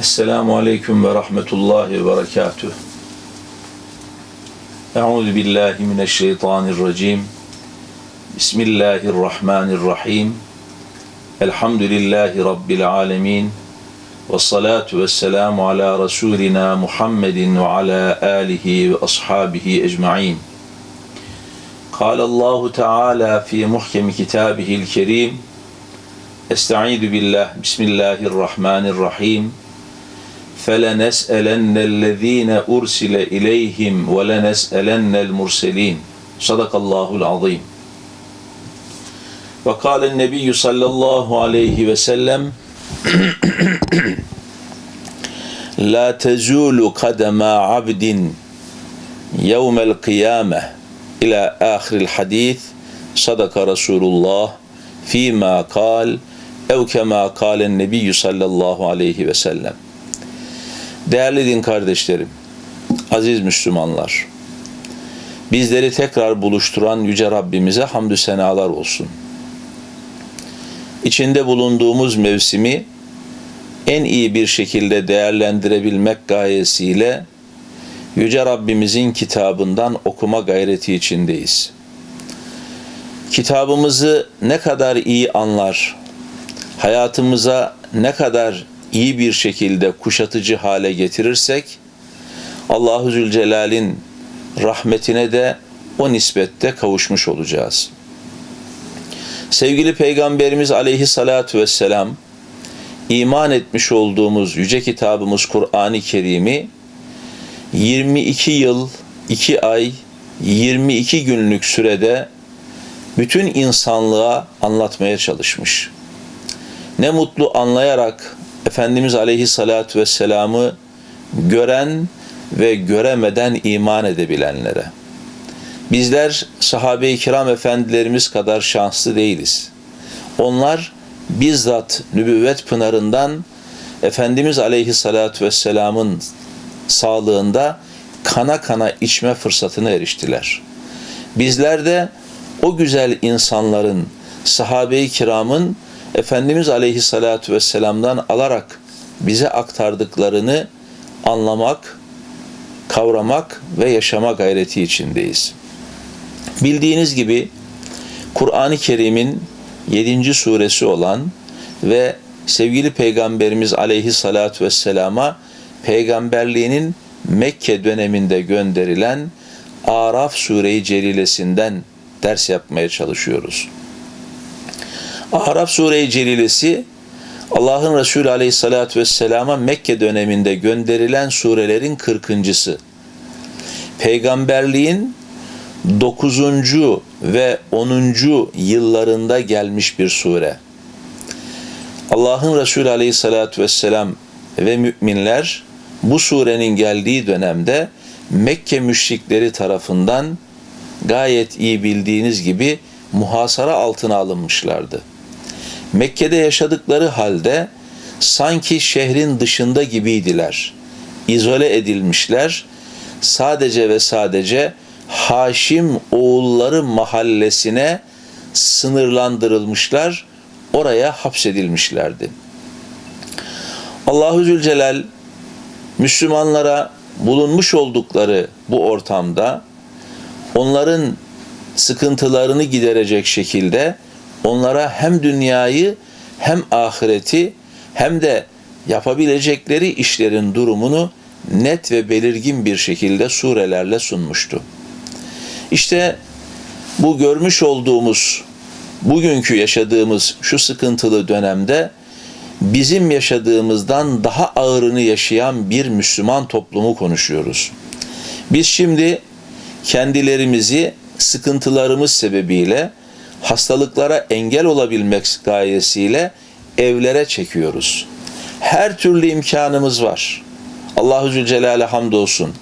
Esselamu Aleyküm ve Rahmetullahi ve Berekatuh. Euzu billahi mineşşeytanirracim. Bismillahirrahmanirrahim. Elhamdülillahi Rabbil alemin. Ve salatu ve selamu ala Resulina Muhammedin ve ala alihi ve ashabihi ecma'in. قال الله تعالى في محكم كتابه الكريم استعيذ بالله بسم الله الرحمن الرحيم فلنسألن الذين أرسل إليهم ولنسألن المرسلين. صدق الله العظيم. وقال النبي صلى الله عليه وسلم لا تزول قدم عبد يوم القيامة إلى آخر الحديث. صدق رسول الله فيما قال أو كما قال النبي صلى الله عليه وسلم. Değerli din kardeşlerim, aziz Müslümanlar, bizleri tekrar buluşturan Yüce Rabbimize hamdü senalar olsun. İçinde bulunduğumuz mevsimi en iyi bir şekilde değerlendirebilmek gayesiyle Yüce Rabbimizin kitabından okuma gayreti içindeyiz. Kitabımızı ne kadar iyi anlar, hayatımıza ne kadar iyi bir şekilde kuşatıcı hale getirirsek Allahu Zülcelal'in rahmetine de o nispette kavuşmuş olacağız. Sevgili Peygamberimiz aleyhissalatu vesselam iman etmiş olduğumuz yüce kitabımız Kur'an-ı Kerim'i 22 yıl, 2 ay, 22 günlük sürede bütün insanlığa anlatmaya çalışmış. Ne mutlu anlayarak Efendimiz Aleyhisselatü Vesselam'ı gören ve göremeden iman edebilenlere. Bizler sahabe-i kiram efendilerimiz kadar şanslı değiliz. Onlar bizzat nübüvvet pınarından Efendimiz Aleyhisselatü Vesselam'ın sağlığında kana kana içme fırsatına eriştiler. Bizler de o güzel insanların, sahabe-i kiramın Efendimiz Aleyhisselatü Vesselam'dan alarak bize aktardıklarını anlamak, kavramak ve yaşama gayreti içindeyiz. Bildiğiniz gibi Kur'an-ı Kerim'in 7. suresi olan ve sevgili Peygamberimiz Aleyhisselatü Vesselam'a peygamberliğinin Mekke döneminde gönderilen Araf Sure-i Celilesinden ders yapmaya çalışıyoruz. Araf Sure-i Celilesi Allah'ın Resulü Aleyhisselatü Vesselam'a Mekke döneminde gönderilen surelerin kırkıncısı. Peygamberliğin 9. ve 10. yıllarında gelmiş bir sure. Allah'ın Resulü Aleyhisselatü Vesselam ve müminler bu surenin geldiği dönemde Mekke müşrikleri tarafından gayet iyi bildiğiniz gibi muhasara altına alınmışlardı. Mekke'de yaşadıkları halde sanki şehrin dışında gibiydiler. İzole edilmişler. Sadece ve sadece Haşim oğulları mahallesine sınırlandırılmışlar. Oraya hapsedilmişlerdi. Allahu Zülcelal Müslümanlara bulunmuş oldukları bu ortamda onların sıkıntılarını giderecek şekilde onlara hem dünyayı hem ahireti hem de yapabilecekleri işlerin durumunu net ve belirgin bir şekilde surelerle sunmuştu. İşte bu görmüş olduğumuz bugünkü yaşadığımız şu sıkıntılı dönemde bizim yaşadığımızdan daha ağırını yaşayan bir Müslüman toplumu konuşuyoruz. Biz şimdi kendilerimizi sıkıntılarımız sebebiyle hastalıklara engel olabilmek gayesiyle evlere çekiyoruz. Her türlü imkanımız var. Allahu Zülcelal'e hamdolsun.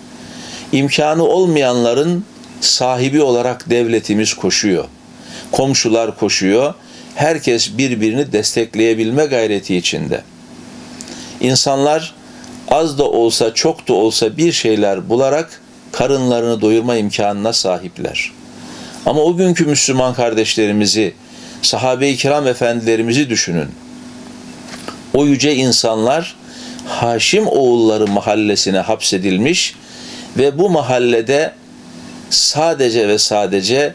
İmkanı olmayanların sahibi olarak devletimiz koşuyor. Komşular koşuyor. Herkes birbirini destekleyebilme gayreti içinde. İnsanlar az da olsa çok da olsa bir şeyler bularak karınlarını doyurma imkanına sahipler. Ama o günkü Müslüman kardeşlerimizi, sahabe-i kiram efendilerimizi düşünün. O yüce insanlar Haşim oğulları mahallesine hapsedilmiş ve bu mahallede sadece ve sadece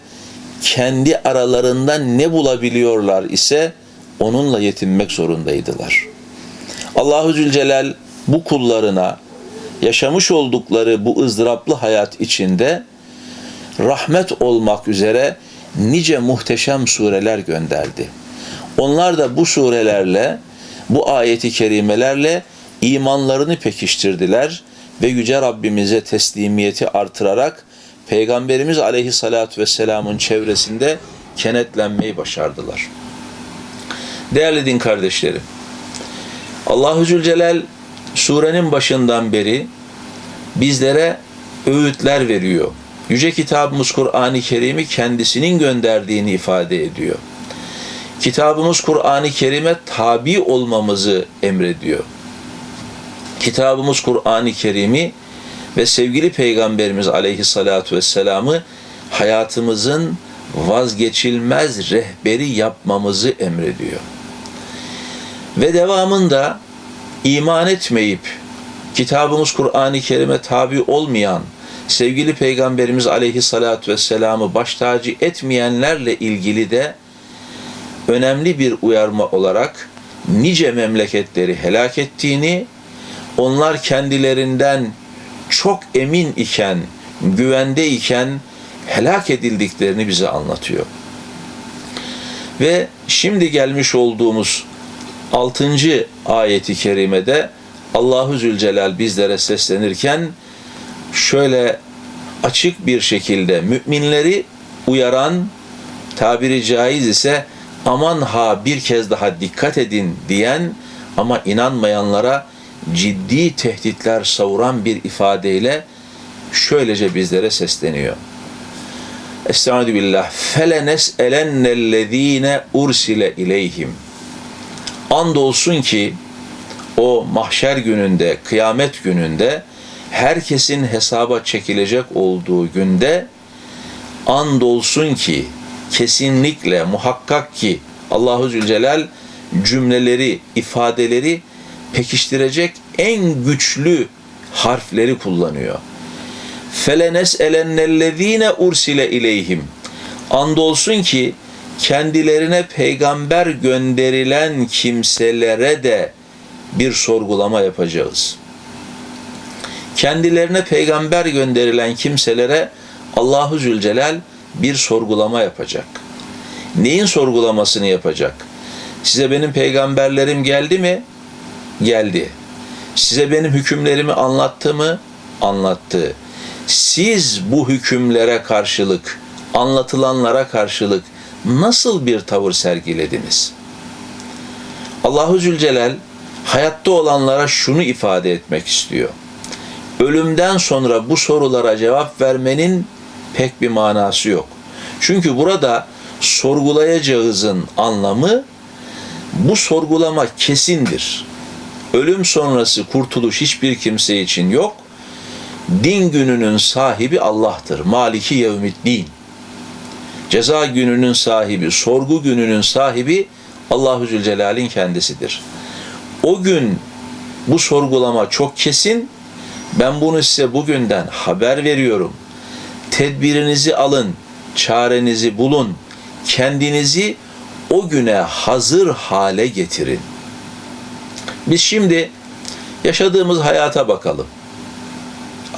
kendi aralarında ne bulabiliyorlar ise onunla yetinmek zorundaydılar. Allahu Zülcelal bu kullarına yaşamış oldukları bu ızdıraplı hayat içinde rahmet olmak üzere nice muhteşem sureler gönderdi. Onlar da bu surelerle, bu ayeti kerimelerle imanlarını pekiştirdiler ve Yüce Rabbimize teslimiyeti artırarak Peygamberimiz Aleyhisselatü Vesselam'ın çevresinde kenetlenmeyi başardılar. Değerli din kardeşlerim, Allahu Zülcelal surenin başından beri bizlere öğütler veriyor. Yüce kitabımız Kur'an-ı Kerim'i kendisinin gönderdiğini ifade ediyor. Kitabımız Kur'an-ı Kerim'e tabi olmamızı emrediyor. Kitabımız Kur'an-ı Kerim'i ve sevgili Peygamberimiz Aleyhisselatü Vesselam'ı hayatımızın vazgeçilmez rehberi yapmamızı emrediyor. Ve devamında iman etmeyip kitabımız Kur'an-ı Kerim'e tabi olmayan sevgili Peygamberimiz Aleyhisselatü Vesselam'ı baş tacı etmeyenlerle ilgili de önemli bir uyarma olarak nice memleketleri helak ettiğini, onlar kendilerinden çok emin iken, güvende iken helak edildiklerini bize anlatıyor. Ve şimdi gelmiş olduğumuz 6. ayeti kerimede Allahu Zülcelal bizlere seslenirken şöyle açık bir şekilde müminleri uyaran tabiri caiz ise aman ha bir kez daha dikkat edin diyen ama inanmayanlara ciddi tehditler savuran bir ifadeyle şöylece bizlere sesleniyor. Estaizu billah. Felenes elennellezine ursile ileyhim. Andolsun ki o mahşer gününde, kıyamet gününde herkesin hesaba çekilecek olduğu günde andolsun ki kesinlikle muhakkak ki Allahu Zülcelal cümleleri, ifadeleri pekiştirecek en güçlü harfleri kullanıyor. Felenes elennellezine ursile ileyhim. Andolsun ki kendilerine peygamber gönderilen kimselere de bir sorgulama yapacağız. Kendilerine peygamber gönderilen kimselere Allahu Zülcelal bir sorgulama yapacak. Neyin sorgulamasını yapacak? Size benim peygamberlerim geldi mi? Geldi. Size benim hükümlerimi anlattı mı? Anlattı. Siz bu hükümlere karşılık, anlatılanlara karşılık nasıl bir tavır sergilediniz? Allahu Zülcelal hayatta olanlara şunu ifade etmek istiyor. Ölümden sonra bu sorulara cevap vermenin pek bir manası yok. Çünkü burada sorgulayacağızın anlamı bu sorgulama kesindir. Ölüm sonrası kurtuluş hiçbir kimse için yok. Din gününün sahibi Allah'tır. Maliki yevmiddin. Ceza gününün sahibi, sorgu gününün sahibi Allahu Zülcelal'in kendisidir. O gün bu sorgulama çok kesin. Ben bunu size bugünden haber veriyorum. Tedbirinizi alın, çarenizi bulun. Kendinizi o güne hazır hale getirin. Biz şimdi yaşadığımız hayata bakalım.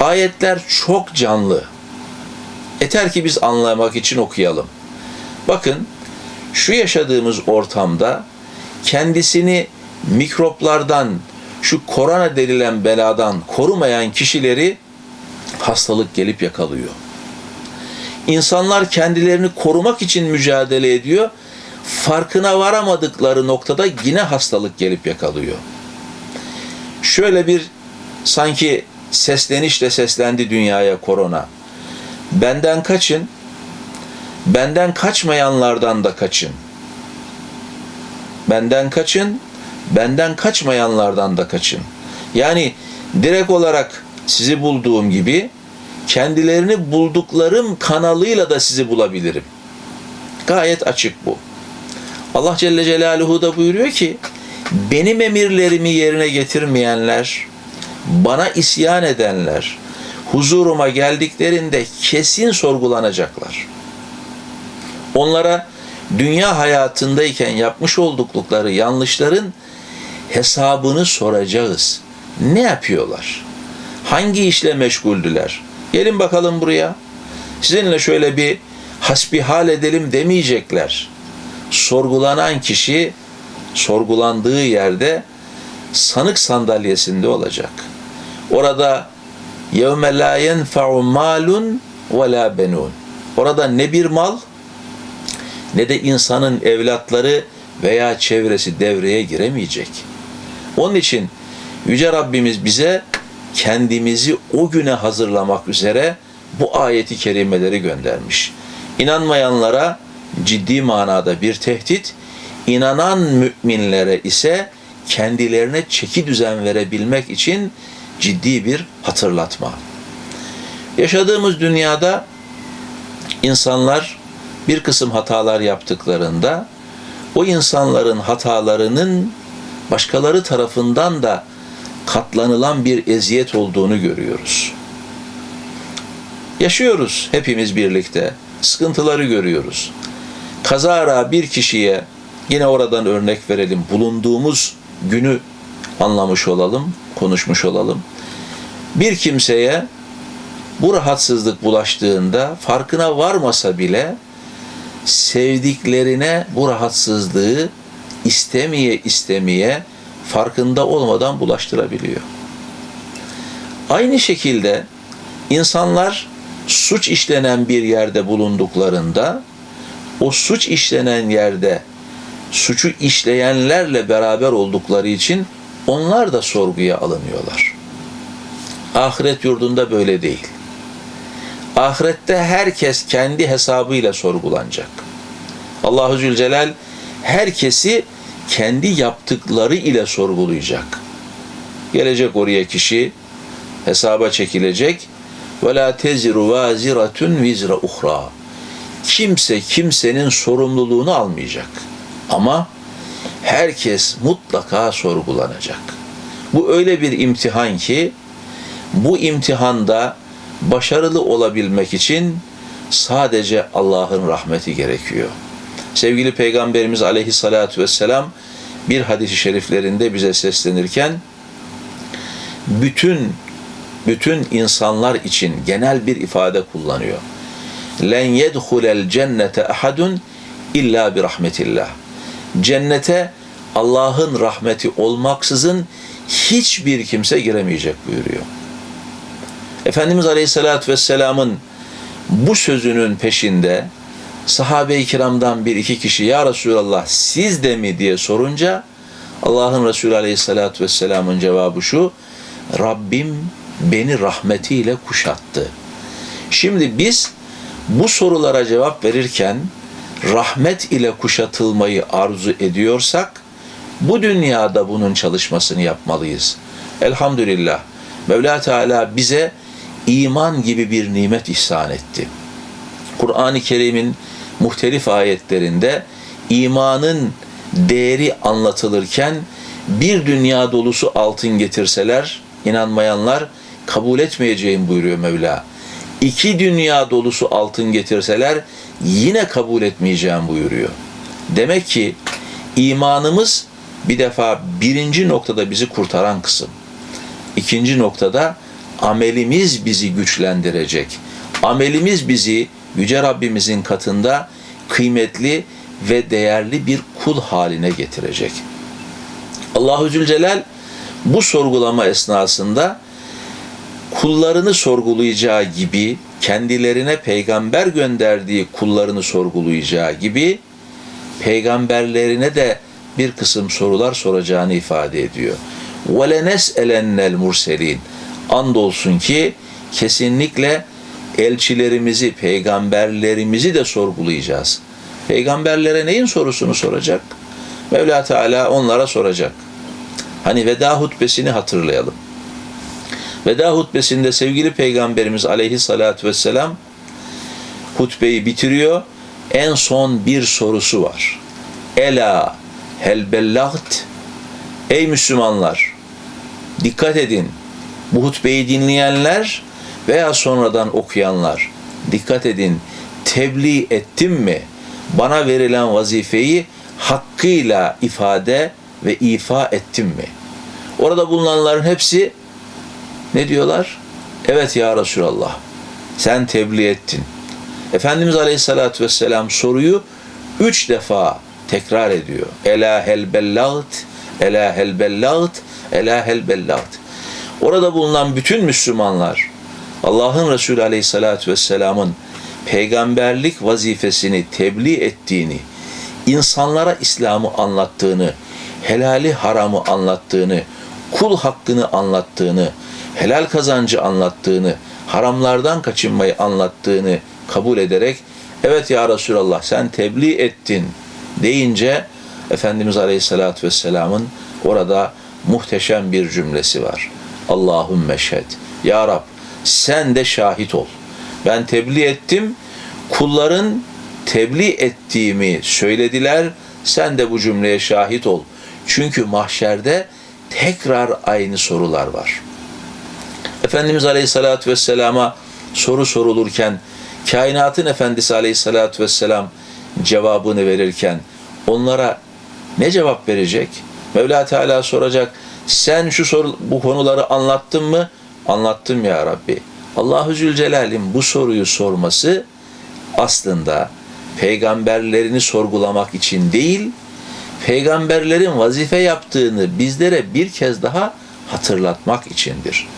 Ayetler çok canlı. Yeter ki biz anlamak için okuyalım. Bakın şu yaşadığımız ortamda kendisini mikroplardan, şu korona denilen beladan korumayan kişileri hastalık gelip yakalıyor. İnsanlar kendilerini korumak için mücadele ediyor. Farkına varamadıkları noktada yine hastalık gelip yakalıyor. Şöyle bir sanki seslenişle seslendi dünyaya korona. Benden kaçın, benden kaçmayanlardan da kaçın. Benden kaçın, benden kaçmayanlardan da kaçın. Yani direkt olarak sizi bulduğum gibi kendilerini bulduklarım kanalıyla da sizi bulabilirim. Gayet açık bu. Allah Celle Celaluhu da buyuruyor ki benim emirlerimi yerine getirmeyenler, bana isyan edenler, huzuruma geldiklerinde kesin sorgulanacaklar. Onlara dünya hayatındayken yapmış oldukları yanlışların hesabını soracağız. Ne yapıyorlar? Hangi işle meşguldüler? Gelin bakalım buraya. Sizinle şöyle bir hasbihal edelim demeyecekler. Sorgulanan kişi sorgulandığı yerde sanık sandalyesinde olacak. Orada yevme la yenfa'u malun ve la benun. Orada ne bir mal ne de insanın evlatları veya çevresi devreye giremeyecek. Onun için Yüce Rabbimiz bize kendimizi o güne hazırlamak üzere bu ayeti kerimeleri göndermiş. İnanmayanlara ciddi manada bir tehdit, inanan müminlere ise kendilerine çeki düzen verebilmek için ciddi bir hatırlatma. Yaşadığımız dünyada insanlar bir kısım hatalar yaptıklarında o insanların hatalarının başkaları tarafından da katlanılan bir eziyet olduğunu görüyoruz. Yaşıyoruz hepimiz birlikte. Sıkıntıları görüyoruz. Kazara bir kişiye yine oradan örnek verelim. Bulunduğumuz günü anlamış olalım, konuşmuş olalım. Bir kimseye bu rahatsızlık bulaştığında farkına varmasa bile sevdiklerine bu rahatsızlığı istemeye istemeye farkında olmadan bulaştırabiliyor. Aynı şekilde insanlar suç işlenen bir yerde bulunduklarında o suç işlenen yerde suçu işleyenlerle beraber oldukları için onlar da sorguya alınıyorlar. Ahiret yurdunda böyle değil. Ahirette herkes kendi hesabıyla sorgulanacak. Allahu Zülcelal herkesi kendi yaptıkları ile sorgulayacak. Gelecek oraya kişi hesaba çekilecek. Ve la teziru vaziratun vizra uhra. Kimse kimsenin sorumluluğunu almayacak. Ama herkes mutlaka sorgulanacak. Bu öyle bir imtihan ki bu imtihanda başarılı olabilmek için sadece Allah'ın rahmeti gerekiyor. Sevgili Peygamberimiz aleyhissalatü vesselam bir hadisi şeriflerinde bize seslenirken bütün bütün insanlar için genel bir ifade kullanıyor. Len yedhulel cennete ahadun illa bir rahmetillah. Cennete Allah'ın rahmeti olmaksızın hiçbir kimse giremeyecek buyuruyor. Efendimiz Aleyhisselatü Vesselam'ın bu sözünün peşinde sahabe-i kiramdan bir iki kişi ya Resulallah siz de mi diye sorunca Allah'ın Resulü Aleyhisselatü Vesselam'ın cevabı şu Rabbim beni rahmetiyle kuşattı. Şimdi biz bu sorulara cevap verirken rahmet ile kuşatılmayı arzu ediyorsak bu dünyada bunun çalışmasını yapmalıyız. Elhamdülillah. Mevla Teala bize iman gibi bir nimet ihsan etti. Kur'an-ı Kerim'in muhtelif ayetlerinde imanın değeri anlatılırken bir dünya dolusu altın getirseler inanmayanlar kabul etmeyeceğim buyuruyor Mevla. İki dünya dolusu altın getirseler yine kabul etmeyeceğim buyuruyor. Demek ki imanımız bir defa birinci noktada bizi kurtaran kısım. İkinci noktada amelimiz bizi güçlendirecek. Amelimiz bizi Yüce Rabbimizin katında kıymetli ve değerli bir kul haline getirecek. Allahu Zülcelal bu sorgulama esnasında kullarını sorgulayacağı gibi kendilerine peygamber gönderdiği kullarını sorgulayacağı gibi peygamberlerine de bir kısım sorular soracağını ifade ediyor. وَلَنَسْأَلَنَّ الْمُرْسَلِينَ Andolsun ki kesinlikle elçilerimizi, peygamberlerimizi de sorgulayacağız. Peygamberlere neyin sorusunu soracak? Mevla Teala onlara soracak. Hani veda hutbesini hatırlayalım. Veda hutbesinde sevgili Peygamberimiz aleyhissalatü vesselam hutbeyi bitiriyor. En son bir sorusu var. Ela hel bellagt Ey Müslümanlar! Dikkat edin. Bu hutbeyi dinleyenler veya sonradan okuyanlar dikkat edin. Tebliğ ettim mi? Bana verilen vazifeyi hakkıyla ifade ve ifa ettim mi? Orada bulunanların hepsi ne diyorlar? Evet ya Resulallah. Sen tebliğ ettin. Efendimiz Aleyhisselatü Vesselam soruyu üç defa tekrar ediyor. Ela hel bellagt, ela hel bellagt, ela hel bellagt. Orada bulunan bütün Müslümanlar Allah'ın Resulü Aleyhisselatü Vesselam'ın peygamberlik vazifesini tebliğ ettiğini, insanlara İslam'ı anlattığını, helali haramı anlattığını, kul hakkını anlattığını, helal kazancı anlattığını, haramlardan kaçınmayı anlattığını kabul ederek evet ya Resulallah sen tebliğ ettin deyince Efendimiz Aleyhisselatü Vesselam'ın orada muhteşem bir cümlesi var. Allahümme şed. Ya Rab sen de şahit ol. Ben tebliğ ettim. Kulların tebliğ ettiğimi söylediler. Sen de bu cümleye şahit ol. Çünkü mahşerde tekrar aynı sorular var. Efendimiz Aleyhisselatü Vesselam'a soru sorulurken kainatın efendisi Aleyhisselatü Vesselam cevabını verirken onlara ne cevap verecek? Mevla Teala soracak. Sen şu soru, bu konuları anlattın mı? Anlattım ya Rabbi. Allahu Zülcelal'in bu soruyu sorması aslında peygamberlerini sorgulamak için değil, peygamberlerin vazife yaptığını bizlere bir kez daha hatırlatmak içindir.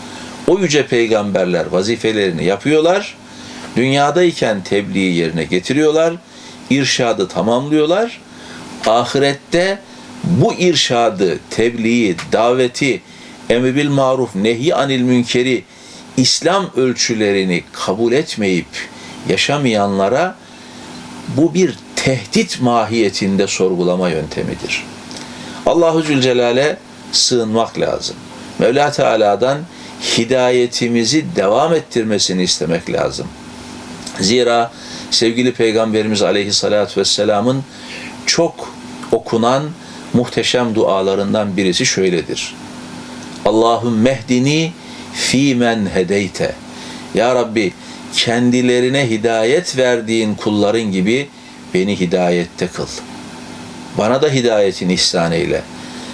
O yüce peygamberler vazifelerini yapıyorlar, dünyadayken tebliği yerine getiriyorlar, irşadı tamamlıyorlar, ahirette bu irşadı, tebliği, daveti, emri bil maruf, nehi anil münkeri, İslam ölçülerini kabul etmeyip yaşamayanlara bu bir tehdit mahiyetinde sorgulama yöntemidir. Allahu Zülcelal'e sığınmak lazım. Mevla Teala'dan hidayetimizi devam ettirmesini istemek lazım. Zira sevgili Peygamberimiz Aleyhisselatü Vesselam'ın çok okunan muhteşem dualarından birisi şöyledir. Allahüm mehdini fi men hedeyte. Ya Rabbi kendilerine hidayet verdiğin kulların gibi beni hidayette kıl. Bana da hidayetini ihsan eyle.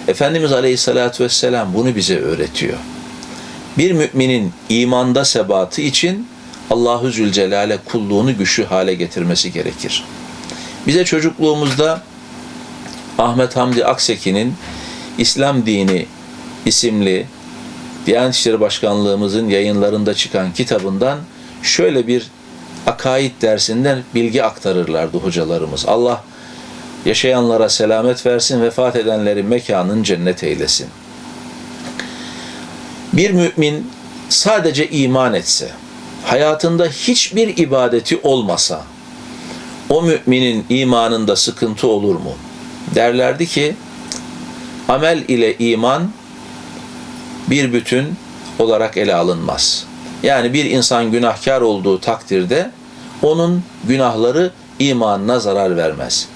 Efendimiz Aleyhisselatü Vesselam bunu bize öğretiyor. Bir müminin imanda sebatı için Allahu Zülcelal'e kulluğunu güçlü hale getirmesi gerekir. Bize çocukluğumuzda Ahmet Hamdi Akseki'nin İslam Dini isimli Diyanet İşleri Başkanlığımızın yayınlarında çıkan kitabından şöyle bir akaid dersinden bilgi aktarırlardı hocalarımız. Allah yaşayanlara selamet versin, vefat edenlerin mekanın cennet eylesin. Bir mümin sadece iman etse, hayatında hiçbir ibadeti olmasa, o müminin imanında sıkıntı olur mu? Derlerdi ki, amel ile iman bir bütün olarak ele alınmaz. Yani bir insan günahkar olduğu takdirde onun günahları imanına zarar vermez.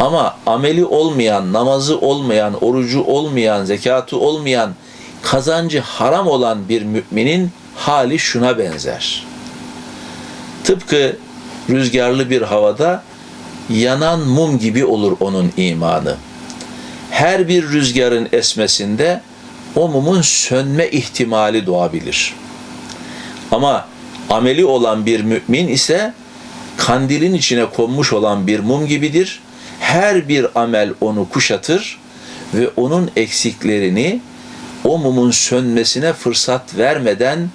Ama ameli olmayan, namazı olmayan, orucu olmayan, zekatı olmayan, kazancı haram olan bir müminin hali şuna benzer. Tıpkı rüzgarlı bir havada yanan mum gibi olur onun imanı. Her bir rüzgarın esmesinde o mumun sönme ihtimali doğabilir. Ama ameli olan bir mümin ise kandilin içine konmuş olan bir mum gibidir. Her bir amel onu kuşatır ve onun eksiklerini o mumun sönmesine fırsat vermeden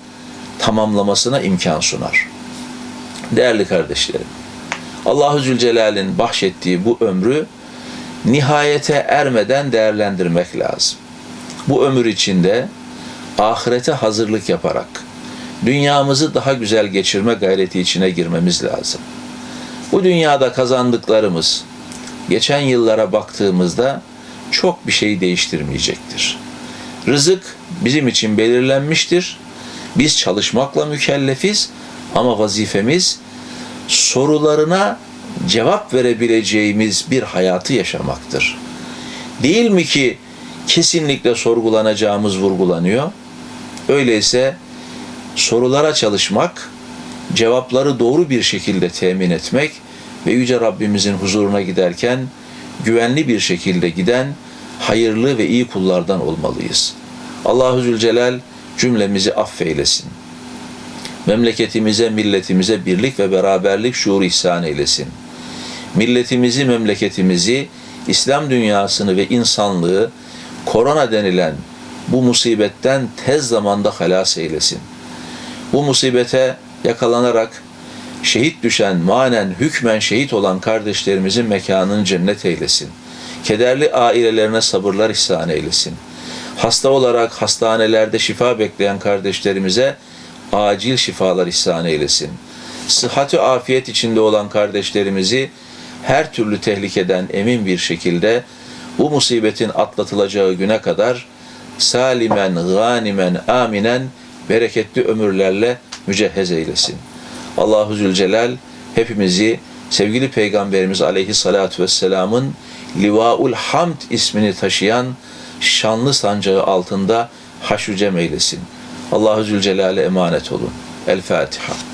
tamamlamasına imkan sunar. Değerli kardeşlerim, Allahu Zülcelal'in bahşettiği bu ömrü nihayete ermeden değerlendirmek lazım. Bu ömür içinde ahirete hazırlık yaparak dünyamızı daha güzel geçirme gayreti içine girmemiz lazım. Bu dünyada kazandıklarımız geçen yıllara baktığımızda çok bir şey değiştirmeyecektir. Rızık bizim için belirlenmiştir. Biz çalışmakla mükellefiz ama vazifemiz sorularına cevap verebileceğimiz bir hayatı yaşamaktır. Değil mi ki kesinlikle sorgulanacağımız vurgulanıyor. Öyleyse sorulara çalışmak, cevapları doğru bir şekilde temin etmek ve Yüce Rabbimizin huzuruna giderken güvenli bir şekilde giden hayırlı ve iyi kullardan olmalıyız. Allahu Zülcelal cümlemizi affeylesin. Memleketimize, milletimize birlik ve beraberlik şuuru ihsan eylesin. Milletimizi, memleketimizi, İslam dünyasını ve insanlığı korona denilen bu musibetten tez zamanda halas eylesin. Bu musibete yakalanarak şehit düşen, manen hükmen şehit olan kardeşlerimizin mekanını cennet eylesin. Kederli ailelerine sabırlar ihsan eylesin. Hasta olarak hastanelerde şifa bekleyen kardeşlerimize acil şifalar ihsan eylesin. Sıhhati afiyet içinde olan kardeşlerimizi her türlü tehlikeden emin bir şekilde bu musibetin atlatılacağı güne kadar salimen, ganimen, aminen bereketli ömürlerle mücehhez eylesin. Allahu Zülcelal hepimizi sevgili Peygamberimiz Aleyhissalatu vesselamın Livaul Hamd ismini taşıyan şanlı sancağı altında haşucem eylesin. Allahu Zülcelal'e emanet olun. El Fatiha.